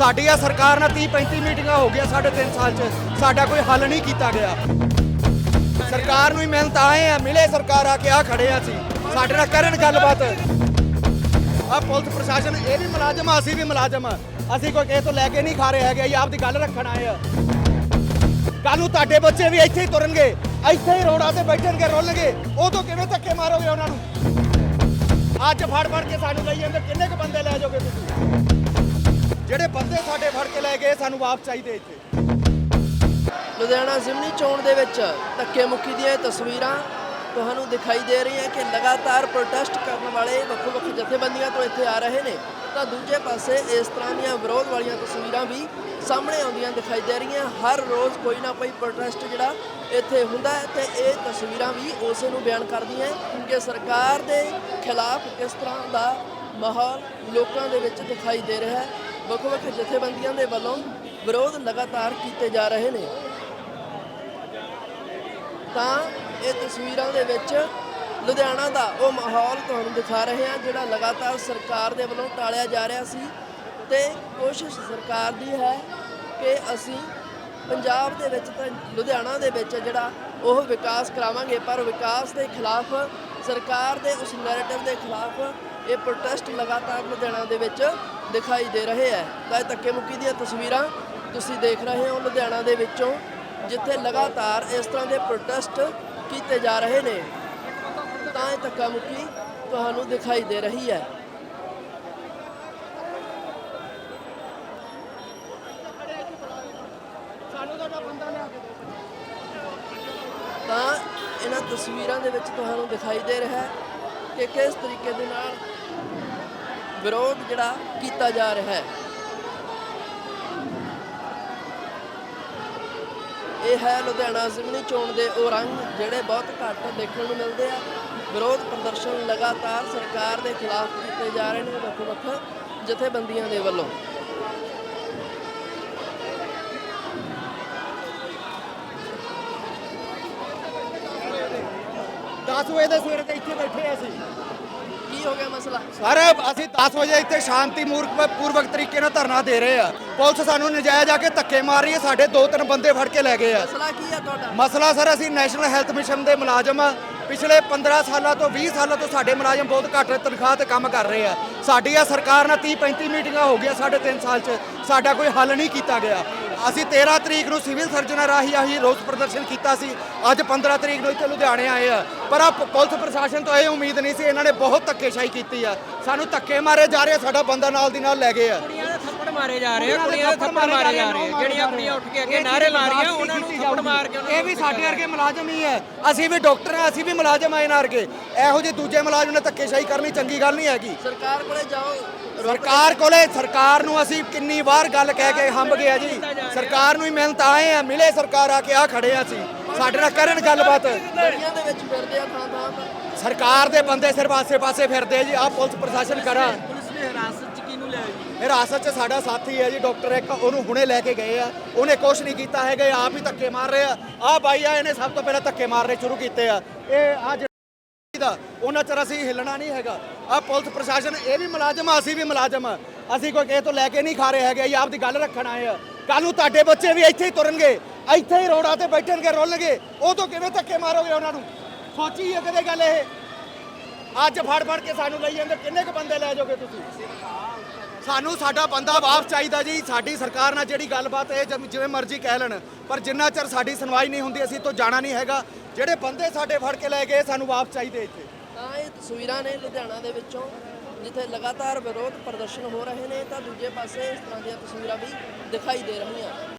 ਸਾਡੀ ਆ ਸਰਕਾਰ ਨਾਲ 30 35 ਮੀਟਿੰਗਾਂ ਹੋ ਗਈਆਂ ਸਾਡੇ 3 ਸਾਲ 'ਚ। ਸਾਡਾ ਕੋਈ ਹੱਲ ਨਹੀਂ ਕੀਤਾ ਗਿਆ। ਸਰਕਾਰ ਨੂੰ ਹੀ ਮਿਲਣ ਤਾਂ ਆਏ ਆ, ਮਿਲੇ ਸਰਕਾਰ ਆ ਕੇ ਆ ਖੜੇ ਆ ਅਸੀਂ। ਸਾਡੇ ਨਾਲ ਕਰਨ ਗੱਲਬਾਤ। ਆ ਪੁਲਿਸ ਪ੍ਰਸ਼ਾਸਨ, ਇਹ ਵੀ ਮੁਲਾਜ਼ਮ ਆ, ਅਸੀਂ ਵੀ ਮੁਲਾਜ਼ਮ ਆ। ਅਸੀਂ ਕੋਈ ਕਿਸੇ ਤੋਂ ਲੈ ਕੇ ਨਹੀਂ ਖਾ ਰਹੇ ਹੈਗੇ, ਅਸੀਂ ਆਪਦੀ ਗੱਲ ਰੱਖਣ ਆਏ ਆ। ਕੱਲ ਨੂੰ ਤੁਹਾਡੇ ਬੱਚੇ ਵੀ ਇੱਥੇ ਹੀ ਤੁਰਨਗੇ। ਇੱਥੇ ਹੀ ਰੋਡਾਂ ਤੇ ਬੈਠਣਗੇ, ਰੋਲਣਗੇ। ਤੋਂ ਕਿਵੇਂ ਧੱਕੇ ਮਾਰੋਗੇ ਉਹਨਾਂ ਨੂੰ? ਅੱਜ ਫੜ ਫੜ ਕੇ ਸਾਨੂੰ ਲਈ ਜਾਂਦੇ, ਕਿੰਨੇ ਕੁ ਬੰਦੇ ਲੈ ਜਾਓਗੇ ਤੁਸੀਂ? ਜਿਹੜੇ ਬੰਦੇ ਸਾਡੇ ਫੜ ਕੇ ਲੈ ਗਏ, ਸਾਨੂੰ ਵਾਪਸ ਚਾਹੀਦੇ ਇੱਥੇ। ਲੁਧਿਆਣਾ ਜ਼ਿਮਨੀ ਚੋਣ ਦੇ ਵਿੱਚ ਧੱਕੇ ਮੁੱਕੀ ਦੀਆਂ ਇਹ ਤਸਵੀਰਾਂ ਤੁਹਾਨੂੰ ਦਿਖਾਈ ਦੇ ਰਹੀਆਂ ਕਿ ਲਗਾਤਾਰ ਪ੍ਰੋਟੈਸਟ ਕਰਨ ਵਾਲੇ ਵੱਖੋ ਵੱਖ ਜਥੇਬੰਦੀਆਂ ਤੋਂ ਇੱਥੇ ਆ ਰਹੇ ਨੇ। ਤਾਂ ਦੂਜੇ ਪਾਸੇ ਇਸ ਤਰ੍ਹਾਂ ਦੀਆਂ ਵਿਰੋਧ ਵਾਲੀਆਂ ਤਸਵੀਰਾਂ ਵੀ ਸਾਹਮਣੇ ਆਉਂਦੀਆਂ ਦਿਖਾਈ ਦੇ ਰਹੀਆਂ। ਹਰ ਰੋਜ਼ ਕੋਈ ਨਾ ਕੋਈ ਪ੍ਰੋਟੈਸਟ ਜਿਹੜਾ ਇੱਥੇ ਹੁੰਦਾ ਹੈ ਤੇ ਇਹ ਤਸਵੀਰਾਂ ਵੀ ਉਸੇ ਨੂੰ ਬਿਆਨ ਕਰਦੀਆਂ ਕਿ ਸਰਕਾਰ ਦੇ ਖਿਲਾਫ ਕਿਸ ਤਰ੍ਹਾਂ ਦਾ ਮਾਹੌਲ ਲੋਕਾਂ ਦੇ ਵਿੱਚ ਦਿਖਾਈ ਦੇ ਰਿਹਾ ਹੈ। ਵੱਖ ਵੱਖ ਜਥੇਬੰਦੀਆਂ ਦੇ ਵੱਲੋਂ ਵਿਰੋਧ ਲਗਾਤਾਰ ਕੀਤੇ ਜਾ ਰਹੇ ਨੇ। ਤਾਂ ਇਹ ਤਸਵੀਰਾਂ ਦੇ ਵਿੱਚ ਲੁਧਿਆਣਾ ਦਾ ਉਹ ਮਾਹੌਲ ਤੁਹਾਨੂੰ ਦਿਖਾ ਰਹੇ ਹਾਂ, ਜਿਹੜਾ ਲਗਾਤਾਰ ਸਰਕਾਰ ਦੇ ਵੱਲੋਂ ਟਾਲਿਆ ਜਾ ਰਿਹਾ ਸੀ ਤੇ ਕੋਸ਼ਿਸ਼ ਸਰਕਾਰ ਦੀ ਹੈ ਕਿ ਅਸੀਂ ਪੰਜਾਬ ਦੇ ਵਿੱਚ ਤਾਂ ਲੁਧਿਆਣਾ ਦੇ ਵਿੱਚ ਜਿਹੜਾ ਉਹ ਵਿਕਾਸ ਕਰਾਵਾਂਗੇ, ਪਰ ਵਿਕਾਸ ਦੇ ਖਿਲਾਫ, ਸਰਕਾਰ ਦੇ ਉਸ ਨੈਰੇਟਿਵ ਦੇ ਖਿਲਾਫ ਇਹ ਪ੍ਰੋਟੈਸਟ ਲਗਾਤਾਰ ਲੁਧਿਆਣਾ ਦੇ ਵਿੱਚ ਦਿਖਾਈ ਦੇ ਰਹੇ ਹੈ। ਤਾਂ ਇਹ ਧੱਕੇ ਮੁੱਕੀ ਦੀਆਂ ਤਸਵੀਰਾਂ ਤੁਸੀਂ ਦੇਖ ਰਹੇ ਹੋ ਲੁਧਿਆਣਾ ਦੇ ਵਿੱਚੋਂ, ਜਿੱਥੇ ਲਗਾਤਾਰ ਇਸ ਤਰ੍ਹਾਂ ਦੇ ਪ੍ਰੋਟੈਸਟ ਕੀਤੇ ਜਾ ਰਹੇ ਨੇ। ਤਾਂ ਇਹ ਧੱਕਾ ਮੁੱਕੀ ਤੁਹਾਨੂੰ ਦਿਖਾਈ ਦੇ ਰਹੀ ਹੈ। ਤਾਂ ਇਹਨਾਂ ਤਸਵੀਰਾਂ ਦੇ ਵਿੱਚ ਤੁਹਾਨੂੰ ਦਿਖਾਈ ਦੇ ਰਿਹਾ ਹੈ ਕਿ ਕਿਸ ਤਰੀਕੇ ਦੇ ਨਾਲ ਵਿਰੋਧ ਜਿਹੜਾ ਕੀਤਾ ਜਾ ਰਿਹਾ ਹੈ। ਇਹ ਹੈ ਲੁਧਿਆਣਾ ਜ਼ਿਮਨੀ ਚੋਣ ਦੇ ਉਹ ਰੰਗ ਜਿਹੜੇ ਬਹੁਤ ਘੱਟ ਦੇਖਣ ਨੂੰ ਮਿਲਦੇ ਆ। ਵਿਰੋਧ ਪ੍ਰਦਰਸ਼ਨ ਲਗਾਤਾਰ ਸਰਕਾਰ ਦੇ ਖਿਲਾਫ ਕੀਤੇ ਜਾ ਰਹੇ ਨੇ ਵੱਖ ਵੱਖ ਜਥੇਬੰਦੀਆਂ ਦੇ ਵੱਲੋਂ। 10 ਵਜੇ ਦੇ ਸਵੇਰੇ ਤੇ ਇੱਥੇ ਬੈਠੇ ਆ ਅਸੀਂ। ਕੀ ਹੋ ਗਿਆ ਮਸਲਾ? ਸਰ ਅਸੀਂ 10 ਵਜੇ ਇੱਥੇ ਸ਼ਾਂਤੀ ਮੂਰਖ ਪੂਰਵਕ ਤਰੀਕੇ ਨਾਲ ਧਰਨਾ ਦੇ ਰਹੇ ਆ। ਪੁਲਿਸ ਸਾਨੂੰ ਨਜਾਇਜ਼ ਆ ਕੇ ਧੱਕੇ ਮਾਰ ਰਹੀ ਹੈ ਸਾਡੇ ਦੋ ਤਿੰਨ ਬੰਦੇ ਫੜ ਕੇ ਲੈ ਗਏ ਆ। ਮਸਲਾ ਕੀ ਹੈ ਤੁਹਾਡਾ? ਮਸਲਾ ਸਰ ਅਸੀਂ ਨੈਸ਼ਨਲ ਹੈਲਥ ਮਿਸ਼ਨ ਦੇ ਮੁਲਾਜ਼ਮ ਆ। ਪਿਛਲੇ 15 ਸਾਲਾਂ ਤੋਂ 20 ਸਾਲਾਂ ਤੋਂ ਸਾਡੇ ਮੁਲਾਜ਼ਮ ਬਹੁਤ ਘੱਟ ਤਨਖਾਹ ਤੇ ਕੰਮ ਕਰ ਰਹੇ ਆ। ਸਾਡੀ ਆ ਸਰਕਾਰ ਨਾਲ 30 35 ਮੀਟਿੰਗਾਂ ਹੋ ਗਈਆਂ ਸਾਡੇ 3 ਸਾਲ 'ਚ। ਸਾਡਾ ਕੋਈ ਹੱਲ ਨਹੀਂ ਕੀਤਾ ਗਿਆ। ਅਸੀਂ 13 ਤਰੀਕ ਨੂੰ ਸਿਵਲ ਸਰਜਨਾਂ ਰਾਹੀਂ ਆਹੀ ਰੋਸ ਪ੍ਰਦਰਸ਼ਨ ਕੀਤਾ ਸੀ। ਅੱਜ 15 ਤਰੀਕ ਨੂੰ ਇੱਥੇ ਲੁਧਿਆਣੇ ਆਏ ਆ। ਪਰ ਆ ਪੁਲਿਸ ਪ੍ਰਸ਼ਾਸਨ ਤੋਂ ਇਹ ਉਮੀਦ ਨਹੀਂ ਸੀ ਇਹਨਾਂ ਨੇ ਬਹੁਤ ਧੱਕੇਸ਼ਾਹੀ ਕੀਤੀ ਆ। ਸਾਨੂੰ ਧੱਕੇ ਮਾਰੇ ਜਾ ਰਹੇ ਸਾਡਾ ਬੰਦਾ ਨਾਲ ਦੀ ਨਾਲ ਲੈ ਗਏ ਆ। ਕੁੜੀਆਂ ਦੇ ਥੱਪੜ ਮਾਰੇ ਜਾ ਰਹੇ ਆ ਕੁੜੀਆਂ ਦੇ ਥੱਪੜ ਮਾਰੇ ਜਾ ਰਹੇ ਆ। ਜਿਹੜੀਆਂ ਕੁੜੀਆਂ ਉੱਠ ਕੇ ਅੱਗੇ ਨਾਰੇ ਲਾ ਰਹੀਆਂ ਉਹਨਾਂ ਨੂੰ ਥੱਪੜ ਮਾਰ ਕੇ ਉਹਨਾਂ ਇਹ ਵੀ ਸਾਡੇ ਵਰਗੇ ਮੁਲਾਜ਼ਮ ਹੀ ਹੈ ਅਸੀਂ ਵੀ ਡਾਕਟਰ ਆ ਅਸੀਂ ਵੀ ਮੁਲਾਜ਼ਮ ਆ ਇਹਨਾਂ ਵਰਗੇ। ਇਹੋ ਜਿਹੇ ਦੂਜੇ ਮੁਲਾਜ਼ਮ ਨੇ ਧੱਕੇਸ਼ਾਹੀ ਕਰਨੀ ਚੰਗੀ ਗੱਲ ਨਹੀਂ ਹੈਗੀ। ਸਰਕਾਰ ਕੋਲੇ ਜਾਓ। ਸਰਕਾਰ ਕੋਲੇ ਸਰਕਾਰ ਨੂੰ ਅਸੀਂ ਕਿੰਨੀ ਵਾਰ ਗੱਲ ਕਹਿ ਕੇ ਹੰਬ ਗਿਆ ਜੀ। ਸਰਕਾਰ ਨੂੰ ਹੀ ਮਿਲਣ ਤਾਂ ਆਏ ਆ ਮਿਲੇ ਸਰਕਾਰ ਆ ਕੇ ਆ ਖੜੇ ਆ ਅਸੀਂ। ਸਾਡੇ ਨਾਲ ਕਰਨ ਗੱਲਬਾਤ। ਗਲੀਆਂ ਦੇ ਵਿੱਚ ਫਿਰਦੇ ਆ ਥਾਂ ਥਾਂ ਤੇ। ਸਰਕਾਰ ਦੇ ਬੰਦੇ ਸਿਰ ਪਾਸੇ ਪਾਸੇ ਫਿਰਦੇ ਆ ਜੀ ਆ ਪੁਲਿਸ ਪ੍ਰਸ਼ਾਸਨ ਕਰਾ। ਪੁਲਿਸ ਨੇ ਹਿਰਾਸਤ 'ਚ ਕਿਹਨੂੰ ਲਿਆ ਜੀ? ਹਿਰਾਸਤ 'ਚ ਸਾਡਾ ਸਾਥੀ ਹੈ ਜੀ ਡਾਕਟਰ ਇੱਕ ਉਹਨੂੰ ਹੁਣੇ ਲੈ ਕੇ ਗਏ ਆ। ਉਹਨੇ ਕੁਛ ਨਹੀਂ ਕੀਤਾ ਹੈਗਾ ਆਪ ਹੀ ਧੱਕੇ ਮਾਰ ਰਹੇ। ਆ ਆ ਬਾਈ ਆ ਇਹਨੇ ਸਭ ਤੋਂ ਪਹਿਲਾਂ ਧੱਕੇ ਮਾਰਨੇ ਸ਼ੁਰੂ ਕੀਤੇ ਆ। ਇਹ ਅੱਜ ਦਾ, ਉਹਨਾਂ ਚਿਰ ਅਸੀਂ ਹਿੱਲਣਾ ਨਹੀਂ ਹੈਗਾ। ਆ ਪੁਲਿਸ ਪ੍ਰਸ਼ਾਸਨ, ਇਹ ਵੀ ਮੁਲਾਜ਼ਮ ਆ, ਅਸੀਂ ਵੀ ਮੁਲਾਜ਼ਮ ਆ। ਅਸੀਂ ਕੋਈ ਕਿਸੇ ਤੋਂ ਲੈ ਕੇ ਨਹੀਂ ਖਾ ਰਹੇ ਹੈਗੇ, ਅਸੀਂ ਆਪਦੀ ਗੱਲ ਰੱਖਣ ਆਏ ਆ। ਕੱਲ ਨੂੰ ਤੁਹਾਡੇ ਬੱਚੇ ਵੀ ਇੱਥੇ ਹੀ ਤੁਰਨਗੇ, ਇੱਥੇ ਹੀ ਰੋਡਾਂ ਤੇ ਬੈਠਣਗੇ, ਰੋਲਣਗੇ। ਤੋਂ ਕਿਵੇਂ ਧੱਕੇ ਮਾਰੋਗੇ ਉਹਨਾਂ ਨੂੰ? ਸੋਚੀ ਹੈ ਕਦੇ ਗੱਲ ਇਹ? ਅੱਜ ਫੜ ਫੜ ਕੇ ਸਾਨੂੰ ਲਈ ਜਾਂਦੇ, ਕਿੰਨੇ ਕੁ ਬੰਦੇ ਲੈ ਜਾਓਗੇ ਤੁਸੀਂ? ਸਾਨੂੰ ਸਾਡਾ ਬੰਦਾ ਵਾਪਸ ਚਾਹੀਦਾ ਜੀ। ਸਾਡੀ ਸਰਕਾਰ ਨਾਲ ਜਿਹੜੀ ਗੱਲਬਾਤ ਹੈ ਜਿਵੇਂ- ਮਰਜ਼ੀ ਕਹਿ ਲੈਣ, ਪਰ ਜਿੰਨਾ ਚਿਰ ਸਾਡੀ ਸੁਣਵਾਈ ਨਹੀਂ ਹੁੰਦੀ, ਅਸੀਂ ਤੋਂ ਜਾਣਾ ਨਹੀਂ ਹੈਗਾ। ਜਿਹੜੇ ਬੰਦੇ ਸਾਡੇ ਫੜ ਕੇ ਲੈ ਗਏ, ਸਾਨੂੰ ਵਾਪਸ ਚਾਹੀਦੇ ਇੱਥੇ। ਤਾਂ ਇਹ ਤਸਵੀਰਾਂ ਨੇ ਲੁਧਿਆਣਾ ਦੇ ਵਿੱਚੋਂ, ਜਿੱਥੇ ਲਗਾਤਾਰ ਵਿਰੋਧ ਪ੍ਰਦਰਸ਼ਨ ਹੋ ਰਹੇ ਨੇ, ਤਾਂ ਦੂਜੇ ਪਾਸੇ ਇਸ ਤਰ੍ਹਾਂ ਦੀਆਂ ਤਸਵੀਰਾਂ ਵੀ ਦਿਖਾਈ ਦੇ ਰਹੀਆਂ।